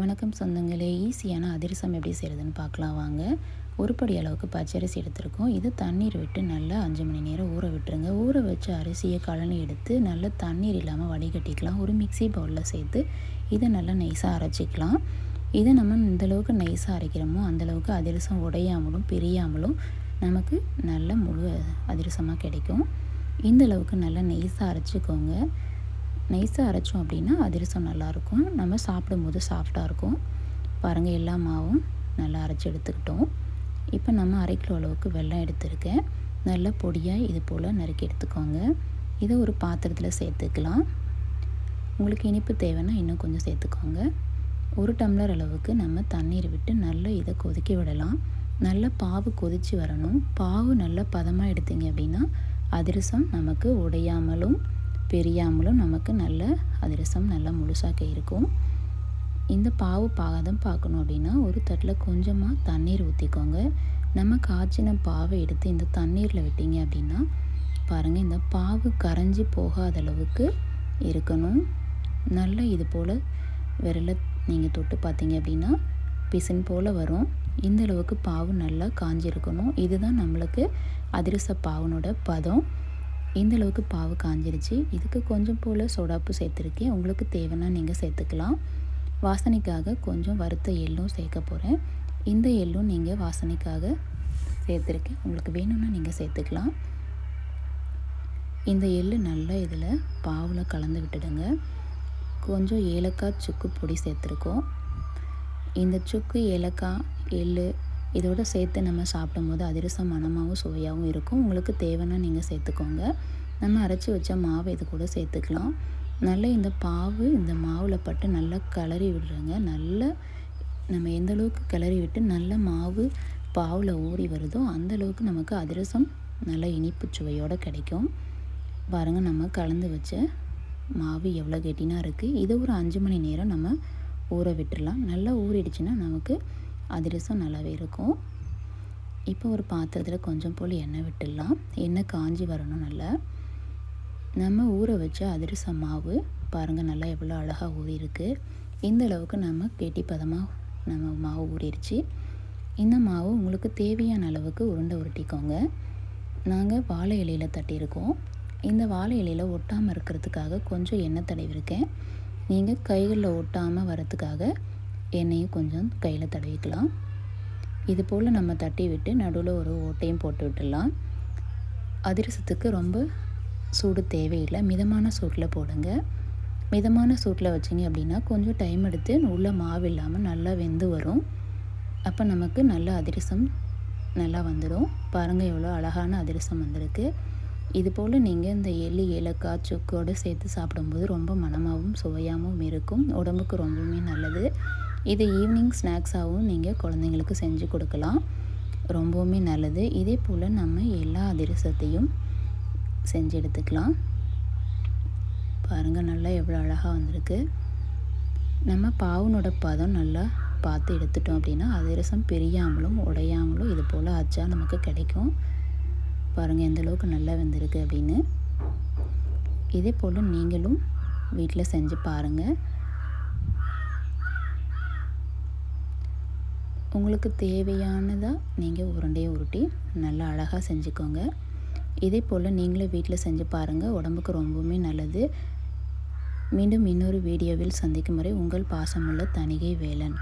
வணக்கம் சொந்தங்களே. ஈஸியான அதிரசம் எப்படி செய்கிறதுன்னு பார்க்கலாம் வாங்க. ஒரு படி அளவுக்கு பச்சரிசி எடுத்திருக்கோம். இது தண்ணீர் விட்டு நல்லா அஞ்சு மணி நேரம் ஊற விட்டுருங்க. ஊற வச்ச அரிசியை கழனி எடுத்து நல்லா தண்ணீர் இல்லாமல் வடிகட்டிக்கலாம். ஒரு மிக்சி பவுலில் சேர்த்து இதை நல்லா நைஸாக அரைச்சிக்கலாம். இதை நம்ம இந்தளவுக்கு நைஸாக அரைக்கிறோமோ அந்தளவுக்கு அதிரசம் உடையாமலும் பிரியாமலும் நமக்கு நல்ல முழு அதிரசமாக கிடைக்கும். இந்த அளவுக்கு நல்லா நைஸாக அரைச்சிக்கோங்க. நைஸாக அரைச்சோம் அப்படின்னா அதிரசம் நல்லாயிருக்கும். நம்ம சாப்பிடும்போது சாஃப்டாக இருக்கும். பாருங்கள் எல்லா மாவும் நல்லா அரைச்சி எடுத்துக்கிட்டோம். இப்போ நம்ம அரை கிலோ அளவுக்கு வெல்லம் எடுத்திருக்கேன். நல்லா பொடியாக இது போல் நறுக்கி எடுத்துக்கோங்க. இதை ஒரு பாத்திரத்தில் சேர்த்துக்கலாம். உங்களுக்கு இனிப்பு தேவைன்னா இன்னும் கொஞ்சம் சேர்த்துக்கோங்க. ஒரு டம்ளர் அளவுக்கு நம்ம தண்ணீர் விட்டு நல்லா இதை கொதிக்க விடலாம். நல்ல பாவு கொதித்து வரணும். பாவு நல்லா பதமாக எடுத்தீங்க அப்படின்னா அதிரசம் நமக்கு உடையாமலும் பெரியாமலும் நமக்கு நல்ல அதிரசம் நல்லா முழுசாக இருக்கும். இந்த பாவு பாதம் பார்க்கணும் அப்படின்னா ஒரு தட்டில் கொஞ்சமாக தண்ணீர் ஊற்றிக்கோங்க. நம்ம காய்ச்சின பாவை எடுத்து இந்த தண்ணீரில் விட்டீங்க அப்படின்னா பாருங்கள் இந்த பாவு கரைஞ்சி போகாத அளவுக்கு இருக்கணும். நல்லா இது போல் விரலை நீங்கள் தொட்டு பார்த்தீங்க அப்படின்னா பிசின் போல் வரும். இந்த அளவுக்கு பாவு நல்லா காஞ்சிருக்கணும். இதுதான் நம்மளுக்கு அதிரச பாவனோட பதம். இந்த அளவுக்கு பாவு காஞ்சிருச்சு. இதுக்கு கொஞ்சம் போல் சோடாப்பு சேர்த்துருக்கேன். உங்களுக்கு தேவைன்னா நீங்கள் சேர்த்துக்கலாம். வாசனைக்காக கொஞ்சம் வறுத்த எள்ளும் சேர்க்க போகிறேன் இந்த எள்ளும் நீங்கள் வாசனைக்காக சேர்த்துருக்கேன். உங்களுக்கு வேணும்னா நீங்கள் சேர்த்துக்கலாம். இந்த எள்ளு நல்லா இதில் பாவில் கலந்து விட்டுடுங்க. கொஞ்சம் ஏலக்காய் சுக்கு பொடி சேர்த்துருக்கோம். இந்த சுக்கு ஏலக்காய் எள்ளு இதோடு சேர்த்து நம்ம சாப்பிடும்போது அதிரசம் மனமாகவும் சுவையாகவும் இருக்கும். உங்களுக்கு தேவைன்னா நீங்கள் சேர்த்துக்கோங்க. நம்ம அரைச்சி வச்ச மாவை இது கூட சேர்த்துக்கலாம். நல்லா இந்த பாவு இந்த மாவில் பட்டு நல்லா கிளறி விடுறோங்க. நல்ல நம்ம எந்த அளவுக்கு கிளறி விட்டு நல்ல மாவு பாவில் ஊறி வருதோ அந்தளவுக்கு நமக்கு அதிரசம் நல்ல இனிப்பு சுவையோடு கிடைக்கும். பாருங்கள் நம்ம கலந்து வச்ச மாவு எவ்வளோ கெட்டினா இருக்குது இதை ஒரு அஞ்சு மணி நேரம் நம்ம ஊற விட்டுடலாம் நல்லா ஊறிடுச்சுன்னா நமக்கு அதிரசம் நல்லாவே இருக்கும். இப்போ ஒரு பாத்திரத்தில் கொஞ்சம் போல் எண்ணெய் விட்டுடலாம். எண்ணெய் காஞ்சி வரணும் நல்லா. நம்ம ஊற வச்ச அதிரச மாவு பாருங்கள் நல்லா எவ்வளோ அழகாக ஊறியிருக்கு இந்த அளவுக்கு நம்ம கெட்டி பதமாக நம்ம மாவு ஊறிடுச்சு இந்த மாவு உங்களுக்கு தேவையான அளவுக்கு உருண்டை உருட்டிக்கோங்க. நாங்கள் வாழை இலையில் தட்டியிருக்கோம். இந்த வாழை இலையில் ஒட்டாமல் இருக்கிறதுக்காக கொஞ்சம் எண்ணெய் தடவிருக்கேன் நீங்கள் கைகளில் ஒட்டாமல் வரத்துக்காக எண்ணெயும் கொஞ்சம் கையில் தடவிக்கலாம். இது போல் நம்ம தட்டி விட்டு நடுவில் ஒரு ஓட்டையும் போட்டு விட்டுடலாம். அதிரசத்துக்கு ரொம்ப சூடு தேவையில்லை. மிதமான சூட்டில் போடுங்க. மிதமான சூட்டில் வச்சிங்க அப்படின்னா கொஞ்சம் டைம் எடுத்து உள்ள மாவு இல்லாமல் நல்லா வெந்து வரும். அப்போ நமக்கு நல்ல அதிரசம் நல்லா வந்துடும் பாருங்கள் எவ்வளோ அழகான அதிரசம் வந்திருக்கு. இது போல் நீங்கள் இந்த எள்ளி ஏலக்காய் சுக்கோடு சேர்த்து சாப்பிடும்போது ரொம்ப மனமாகவும் சுவையாகவும் இருக்கும். உடம்புக்கு ரொம்பவுமே நல்லது. இது ஈவினிங் ஸ்நாக்ஸாகவும் நீங்கள் குழந்தைங்களுக்கு செஞ்சு கொடுக்கலாம். ரொம்பவுமே நல்லது. இதே போல் நம்ம எல்லா அதிரசத்தையும் செஞ்சு எடுத்துக்கலாம். பாருங்கள் நல்லா எவ்வளோ அழகாக வந்திருக்கு. நம்ம பாவனோட பதம் நல்லா பார்த்து எடுத்துட்டோம் அப்படின்னா அதிரசம் பிரியாமலும் உடையாமலும் இது போல் அச்சா நமக்கு கிடைக்கும். பாருங்கள் எந்த அளவுக்கு நல்லா வந்திருக்கு அப்படின்னு. இதே போல் நீங்களும் வீட்டில் செஞ்சு பாருங்கள் உங்களுக்கு தேவையானதாக நீங்கள் உருண்டையை உருட்டி நல்லா அழகாக செஞ்சுக்கோங்க. இதே போல் நீங்களும் வீட்டில் செஞ்சு பாருங்கள் உடம்புக்கு ரொம்பவுமே நல்லது. மீண்டும் இன்னொரு வீடியோவில் சந்திக்கும் வரை உங்கள் பாசமுள்ள தணிகை வேலன்.